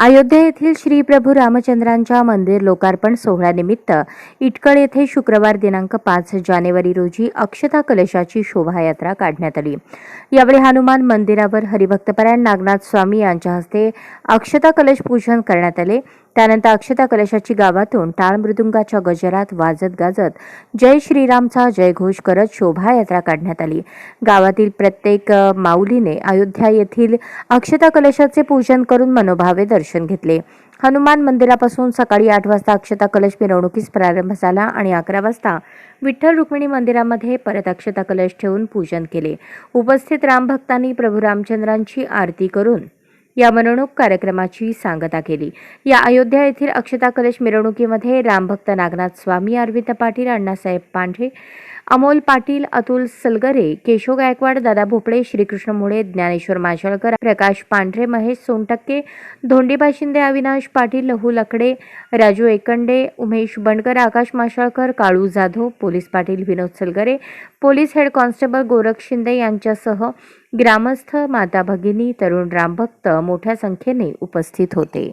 अयोध्या येथील श्री प्रभू रामचंद्रांच्या मंदिर लोकार्पण सोहळ्यानिमित्त इटकळ येथे शुक्रवार दिनांक पाच जानेवारी रोजी अक्षता कलशाची शोभायात्रा काढण्यात आली. यावेळी हनुमान मंदिरावर हरिभक्तपरायण नागनाथ स्वामी यांच्या हस्ते अक्षता कलश पूजन करण्यात आले. त्यानंतर अक्षता कलशाची गावातून टाळ मृदुंगाच्या गजरात वाजत गाजत जय श्रीरामचा जयघोष करत शोभायात्रा काढण्यात आली. गावातील प्रत्येक माऊलीने अयोध्या येथील अक्षता कलशाचे पूजन करून मनोभावे दर्शन घेतले. हनुमान मंदिरापासून सकाळी आठ वाजता अक्षता कलश मिरवणुकीस प्रारंभ झाला आणि अकरा वाजता विठ्ठल रुक्मिणी मंदिरामध्ये परत अक्षता कलश ठेवून पूजन केले. उपस्थित रामभक्तांनी प्रभू रामचंद्रांची आरती करून या मिरवणूक कार्यक्रमाची सांगता केली. या अयोध्या येथील अक्षता कलश मिरवणुकीमध्ये रामभक्त नागनाथ स्वामी अरविंद पाटील अण्णासाहेब पांढरे अमोल पाटील अतुल सलगरे केशव गायकवाड दादा भोपळे श्रीकृष्ण मुळे ज्ञानेश्वर माशळकर प्रकाश पांढरे Mahesh Sontakke Dhondiba Shinde Avinash Patil Lahu Lakde Raju Ekande Umesh Bandkar Akash Mashalkar Kalu Jadhav police Patil Vinod Salgare police head constable Gorakh Shinde यांच्यासह ग्रामस्थ माता भगिनी तरुण रामभक्त मोठ्या संख्येने उपस्थित होते.